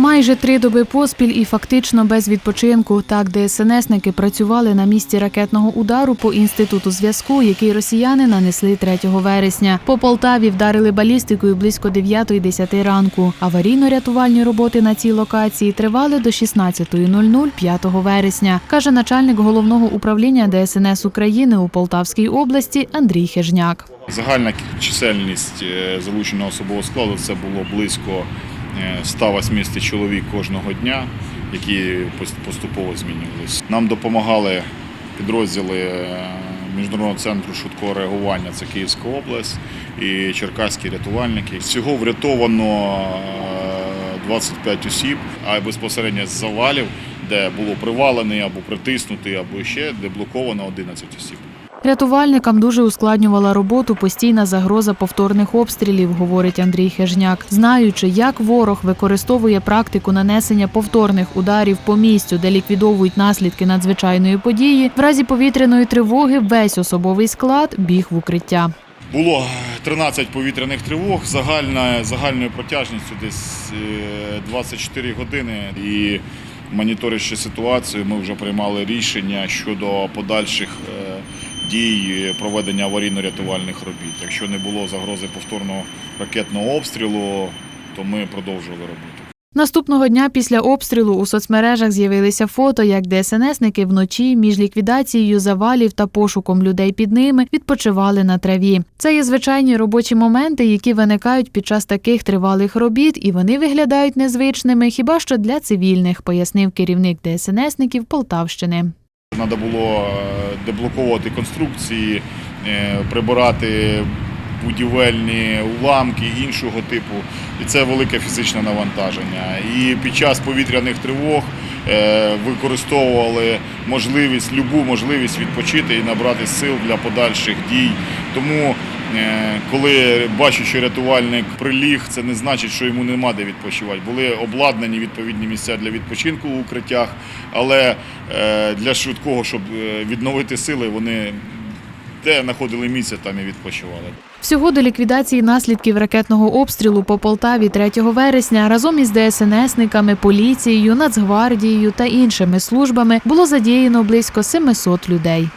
Майже три доби поспіль і фактично без відпочинку. Так ДСНСники працювали на місці ракетного удару по інституту зв'язку, який росіяни нанесли 3 вересня. По Полтаві вдарили балістикою близько 9-10 ранку. Аварійно-рятувальні роботи на цій локації тривали до 16.00 5 вересня, каже начальник головного управління ДСНС України у Полтавській області Андрій Хежняк. Загальна чисельність е, залученого особового складу це було близько 180 чоловік кожного дня, які поступово змінювалися. Нам допомагали підрозділи е, Міжнародного центру швидкого реагування, це Київська область і черкаські рятувальники. Всього врятовано е, 25 осіб, а безпосередньо з завалів, де було привалений або притиснутий, або ще деблоковано 11 осіб. Рятувальникам дуже ускладнювала роботу постійна загроза повторних обстрілів, говорить Андрій Хежняк. Знаючи, як ворог використовує практику нанесення повторних ударів по місцю, де ліквідовують наслідки надзвичайної події, в разі повітряної тривоги весь особовий склад біг в укриття. Було 13 повітряних тривог, загальна, загальною протяжністю десь е, 24 години. І моніторячи ситуацію, ми вже приймали рішення щодо подальших е, дій проведення аварійно-рятувальних робіт. Якщо не було загрози повторного ракетного обстрілу, то ми продовжували роботу. Наступного дня після обстрілу у соцмережах з'явилися фото, як ДСНСники вночі між ліквідацією завалів та пошуком людей під ними відпочивали на траві. Це є звичайні робочі моменти, які виникають під час таких тривалих робіт, і вони виглядають незвичними хіба що для цивільних, пояснив керівник ДСНСників Полтавщини. Треба було е, деблоковувати конструкції, е, прибирати будівельні уламки іншого типу. І це велике фізичне навантаження. І під час повітряних тривог е, використовували можливість, любу можливість відпочити і набрати сил для подальших дій. Тому, коли бачу, що рятувальник приліг, це не значить, що йому нема де відпочивати. Були обладнані відповідні місця для відпочинку в укриттях, але е, для швидкого, щоб е, відновити сили, вони де знаходили місце, там і відпочивали. Всього до ліквідації наслідків ракетного обстрілу по Полтаві 3 вересня разом із ДСНСниками, поліцією, Нацгвардією та іншими службами було задіяно близько 700 людей.